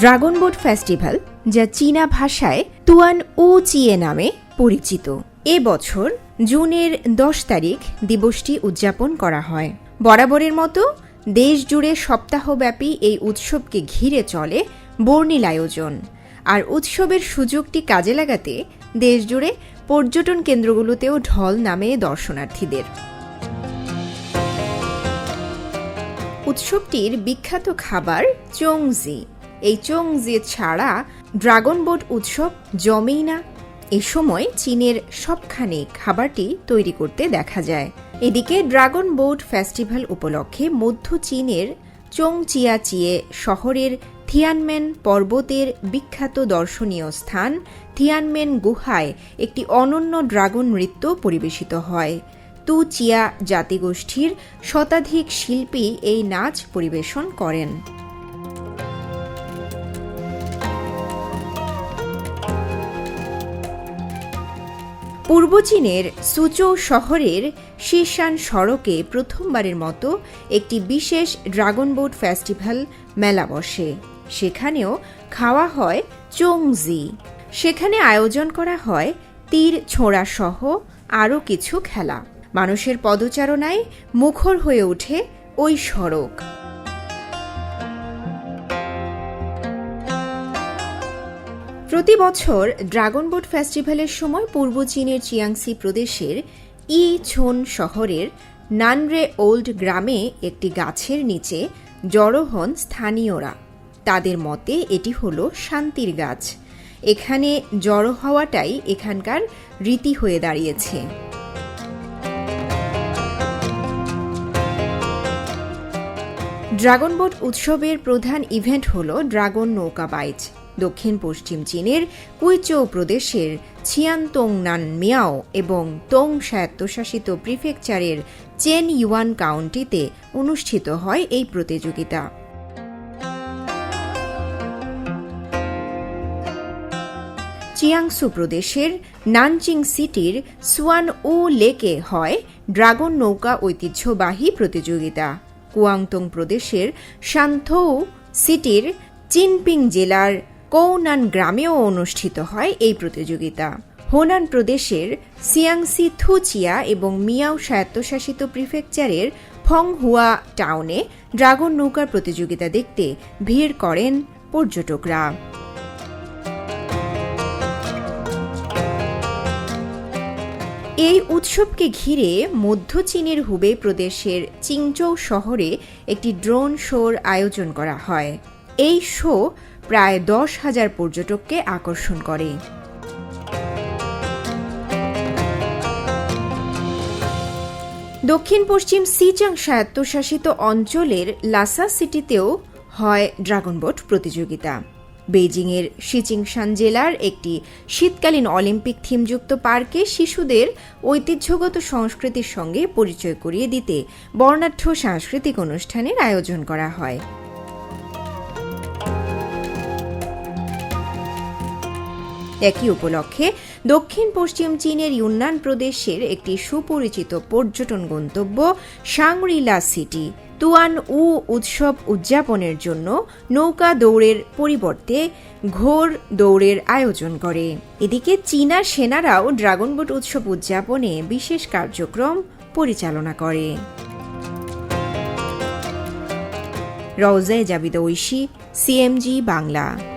Dragon boat festival, যা চীনা ভাষায় তুয়ান উ চিয়ে নামে পরিচিত। এ বছর জুনের দশ তারিখ দিবসটি উদযাপন করা হয়। বরাবরের মতো দেশ জুড়ে সপ্তাহব্যাপী এই উৎসবকে ঘিরে চলে বর্ণিল আয়োজন। আর উৎসবের সুযোগটি কাজে লাগাতে দেশ জুড়ে পর্যটন কেন্দ্রগুলোতেও ঢল নামে দর্শনার্থীদের। উৎসবটির বিখ্যাত খাবার চোংজি। এই চোংজি ছাড়া ড্রাগন বোট উৎসব জমেই না। এ সময় চীনের সবখানে খাবারটি তৈরি করতে দেখা যায়। এদিকে ড্রাগন বোট ফেস্টিভ্যাল উপলক্ষে মধ্য চীনের চোংচিয়াচিয়ে শহরের থিয়ানমেন পর্বতের বিখ্যাত দর্শনীয় স্থান থিয়ানমেন গুহায় একটি অনন্য ড্রাগন নৃত্য পরিবেশিত হয়। তু চিয়া জাতিগোষ্ঠীর শতাধিক শিল্পী এই নাচ পরিবেশন করেন। পূর্ব চীনের সুচৌ শহরের শীর্ষান সড়কে প্রথমবারের মতো একটি বিশেষ ড্রাগন বোট ফেস্টিভ্যাল মেলা বসে। সেখানেও খাওয়া হয় চোংজি। সেখানে আয়োজন করা হয় তীর ছোঁড়া সহ আরও কিছু খেলা। মানুষের পদচারণায় মুখর হয়ে ওঠে ওই সড়ক। প্রতি বছর ড্রাগন বোট ফেস্টিভ্যালের সময় পূর্ব চীনের চিয়াংসি প্রদেশের ই ছোন শহরের নানরে ওল্ড গ্রামে একটি গাছের নিচে জড়ো হন স্থানীয়রা। তাদের মতে এটি হল শান্তির গাছ। এখানে জড়ো হওয়াটাই এখানকার রীতি হয়ে দাঁড়িয়েছে। ড্রাগন বোট উৎসবের প্রধান ইভেন্ট হল ড্রাগন নৌকা বাইচ। দক্ষিণ পশ্চিম চীনের কুইচৌ প্রদেশের ছিয়ানতং নান মিয়াও এবং তোং স্বায়ত্তশাসিত প্রিফেকচারের চেন ইউয়ান কাউন্টিতে অনুষ্ঠিত হয় এই প্রতিযোগিতা। চিয়াংসু প্রদেশের নানচিং সিটির সুয়ান উ লেকে হয় ড্রাগন নৌকা ঐতিহ্যবাহী প্রতিযোগিতা। কুয়াংতং প্রদেশের শান্থৌ সিটির চিনপিং জেলার কৌনান গ্রামেও অনুষ্ঠিত হয় এই প্রতিযোগিতা। হোনান প্রদেশের সিয়াংসি থুচিয়া এবং মিয়াও স্বায়ত্তশাসিত প্রিফেকচারের ফংহুয়া টাউনে ড্রাগন নৌকার প্রতিযোগিতা দেখতে ভিড় করেন পর্যটকরা। এই উৎসবকে ঘিরে মধ্য চীনের হুবে প্রদেশের চিংচৌ শহরে একটি ড্রোন শোর আয়োজন করা হয়। এই শো প্রায় দশ হাজার পর্যটককে আকর্ষণ করে। দক্ষিণ পশ্চিম সিচাং স্বায়ত্তশাসিত অঞ্চলের লাসা সিটিতেও হয় ড্রাগন বোট প্রতিযোগিতা। বেইজিংয়ের শিচিংশান জেলার একটি শীতকালীন অলিম্পিক থিমযুক্ত পার্কে শিশুদের ঐতিহ্যগত সংস্কৃতির সঙ্গে পরিচয় করিয়ে দিতে বর্ণাঢ্য সাংস্কৃতিক অনুষ্ঠানের আয়োজন করা হয়। একই উপলক্ষে দক্ষিণ পশ্চিম চীনের ইউনান প্রদেশের একটি সুপরিচিত পর্যটন গন্তব্য সাংরিলা সিটি। তুয়ান উ উৎসব উদযাপনের জন্য নৌকা দৌড়ের পরিবর্তে ঘোর দৌড়ের আয়োজন করে। এদিকে চীনা সেনারাও ড্রাগন বোট উৎসব উদযাপনে বিশেষ কার্যক্রম পরিচালনা করে। রওজায় জাবিদ ঐশী, সিএমজি বাংলা।